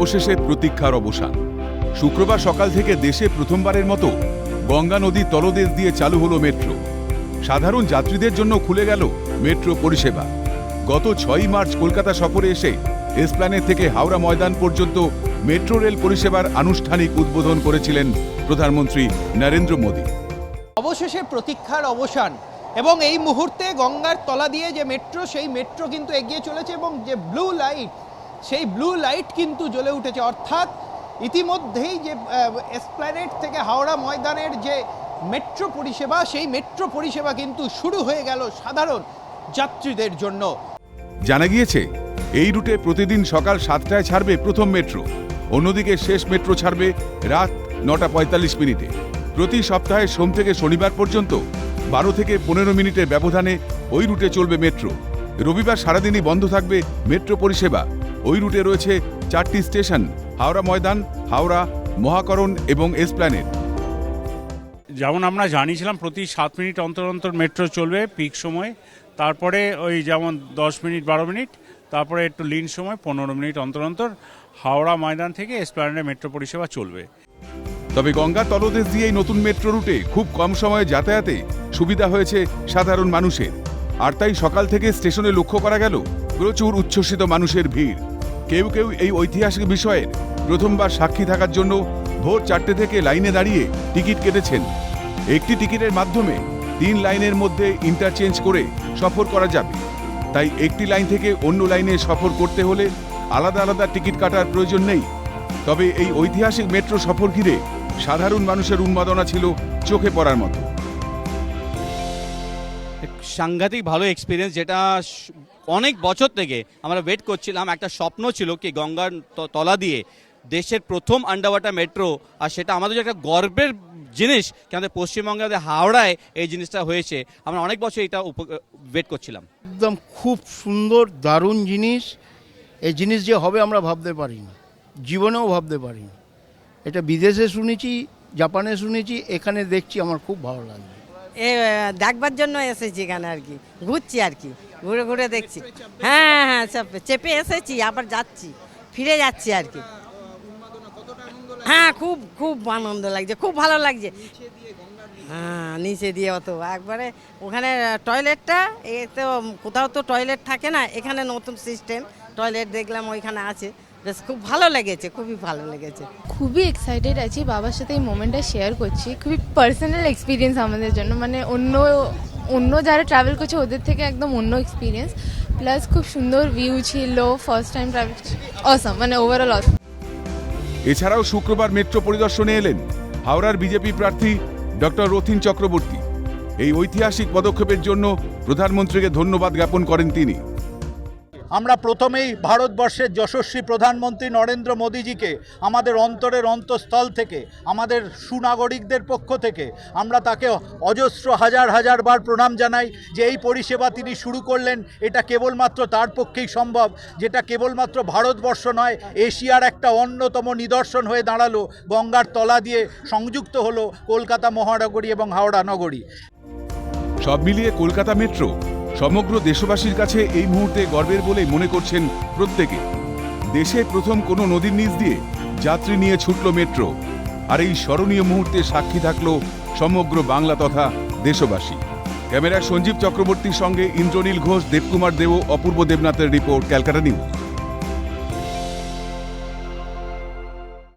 অবশেষে প্রতীক্ষার অবসান। শুক্রবার সকাল থেকে দেশে প্রথমবারের মতো গঙ্গা নদীর তলদেশ দিয়ে চালু হলো মেট্রো। সাধারণ যাত্রীদের জন্য খুলে গেল মেট্রো পরিষেবা। গত ছয়ই মার্চ কলকাতা সফরে এসে এসপ্ল্যানেড থেকে হাওড়া ময়দান পর্যন্ত মেট্রো রেল পরিষেবার আনুষ্ঠানিক উদ্বোধন করেছিলেন প্রধানমন্ত্রী নরেন্দ্র মোদী। অবশেষে প্রতীক্ষার অবসান এবং এই মুহূর্তে গঙ্গার তলা দিয়ে যে মেট্রো, সেই মেট্রো কিন্তু এগিয়ে চলেছে এবং যে ব্লু লাইট সেই ব্লু লাইট কিন্তু জ্বলে উঠেছে। অর্থাৎ ইতিমধ্যেই যে এসপ্ল্যানেড থেকে হাওড়া ময়দানের যে মেট্রো পরিষেবা, সেই মেট্রো পরিষেবা কিন্তু শুরু হয়ে গেল সাধারণ যাত্রীদের জন্য। জানা গিয়েছে, এই রুটে প্রতিদিন সকাল সাতটায় ছাড়বে প্রথম মেট্রো অন্যদিকে শেষ মেট্রো ছাড়বে রাত নটা পঁয়তাল্লিশ মিনিটে। প্রতি সপ্তাহে সোম থেকে শনিবার পর্যন্ত বারো থেকে পনেরো মিনিটের ব্যবধানে ওই রুটে চলবে মেট্রো রবিবার সারাদিনই বন্ধ থাকবে মেট্রো পরিষেবা। ওই রুটে রয়েছে চারটি স্টেশন হাওড়া ময়দান হাওড়া মহাকরণ এবং এসপ্ল্যানেড যেমন আমরা জানিয়েছিলাম প্রতি সাত মিনিট অন্তর অন্তর মেট্রো চলবে পিক সময়। তারপরে ওই যেমন দশ মিনিট বারো মিনিট তারপরে একটু লিন সময় পনেরো মিনিট অন্তর অন্তর হাওড়া ময়দান থেকে এসপ্ল্যানেডে মেট্রো পরিষেবা চলবে। তবে গঙ্গা তলদেশ দিয়ে এই নতুন মেট্রো রুটে খুব কম সময়ে যাতায়াতে সুবিধা হয়েছে সাধারণ মানুষের। আর তাই সকাল থেকে স্টেশনে লক্ষ্য করা গেল প্রচুর উচ্ছ্বসিত মানুষের ভিড়। কেউ কেউ এই ঐতিহাসিক বিষয়ের প্রথমবার সাক্ষী থাকার জন্য ভোর চারটে থেকে লাইনে দাঁড়িয়ে টিকিট কেটেছেন। একটি টিকিটের মাধ্যমে তিন লাইনের মধ্যে ইন্টারচেঞ্জ করে সফর করা যাবে। তাই একটি লাইন থেকে অন্য লাইনে সফর করতে হলে আলাদা আলাদা টিকিট কাটার প্রয়োজন নেই। তবে এই ঐতিহাসিক মেট্রো সফর ঘিরে সাধারণ মানুষের উন্মাদনা ছিল চোখে পড়ার মতো। সাংঘাতিক ভালো এক্সপিরিয়েন্স যেটা অনেক বছর থেকে আমরা ওয়েট করছিলাম। একটা স্বপ্ন ছিল কি গঙ্গার ত- তলা দিয়ে দেশের প্রথম আন্ডার ওয়াটার মেট্রো আর সেটা আমাদের যে একটা গর্বের জিনিস কি আমাদের পশ্চিমবঙ্গে আমাদের হাওড়ায় এই জিনিসটা হয়েছে। আমরা অনেক বছর এটা ওয়েট করছিলাম। একদম খুব সুন্দর দারুণ জিনিস। এই জিনিস যে হবে আমরা ভাবতে পারিনি। জীবনেও ভাবতে পারিনি। এটা বিদেশে শুনেছি জাপানে শুনেছি এখানে দেখছি আমার খুব ভালো লাগছে। এ দেখবার জন্য এসেছি এখানে আর কি। ঘুরছি আর কি। ঘুরে ঘুরে দেখছি। হ্যাঁ হ্যাঁ চেপে চেপে এসেছি আবার যাচ্ছি। ফিরে যাচ্ছি আর কি। হ্যাঁ খুব খুব আনন্দ লাগছে খুব ভালো লাগছে। হ্যাঁ নিচে দিয়ে অত। একবারে ওখানে টয়লেটটা এ তো কোথাও তো টয়লেট থাকে না এখানে নতুন সিস্টেম। টয়লেট দেখলাম ওইখানে আছে। বেশ খুব ভালো লেগেছে খুবই ভালো লেগেছে। খুবই এক্সাইটেড আছি বাবার সাথে এই মোমেন্টটা শেয়ার করছি। খুবই পার্সোনাল এক্সপিরিয়েন্স আমাদের জন্য মানে অন্য অন্য যারা ট্রাভেল করছে, ওদের থেকে একদম অন্য এক্সপিরিয়েন্স প্লাস খুব সুন্দর ভিউ ছিল ফার্স্ট টাইম ট্রাভেল অসম মানে ওভারঅল অসম এছাড়াও শুক্রবার মেট্রো পরিদর্শনে এলেন হাওড়ার বিজেপি প্রার্থী ডক্টর রথিন চক্রবর্তী। এই ঐতিহাসিক পদক্ষেপের জন্য প্রধানমন্ত্রীকে ধন্যবাদ জ্ঞাপন করেন তিনি। আমরা প্রথমেই ভারতবর্ষের যশস্বী প্রধানমন্ত্রী নরেন্দ্র মোদীজিকে, আমাদের অন্তরের অন্তঃস্থল থেকে, আমাদের সুনাগরিকদের পক্ষ থেকে, আমরা তাকে অজস্র হাজার হাজার বার প্রণাম জানাই যে এই পরিষেবা তিনি শুরু করলেন। এটা কেবলমাত্র তার পক্ষেই সম্ভব, যেটা কেবলমাত্র ভারতবর্ষ নয়, এশিয়ার একটা অন্যতম নিদর্শন হয়ে দাঁড়াল, গঙ্গার তলা দিয়ে সংযুক্ত হলো কলকাতা মহানগরী এবং হাওড়া নগরী। সব মিলিয়ে কলকাতা মেট্রো সমগ্র দেশবাসীর কাছে এই মুহূর্তে গর্বের বলেই মনে করছেন প্রত্যেকে। দেশে প্রথম কোনো নদীর নিচ দিয়ে যাত্রী নিয়ে ছুটল মেট্রো। আর এই স্মরণীয় মুহূর্তে সাক্ষী থাকল সমগ্র বাংলা তথা দেশবাসী। ক্যামেরা সঞ্জীব চক্রবর্তীর সঙ্গে ইন্দ্রনীল ঘোষ, দেবকুমার দেব অপূর্ব দেবনাথের রিপোর্ট, ক্যালকাটা নিউজ।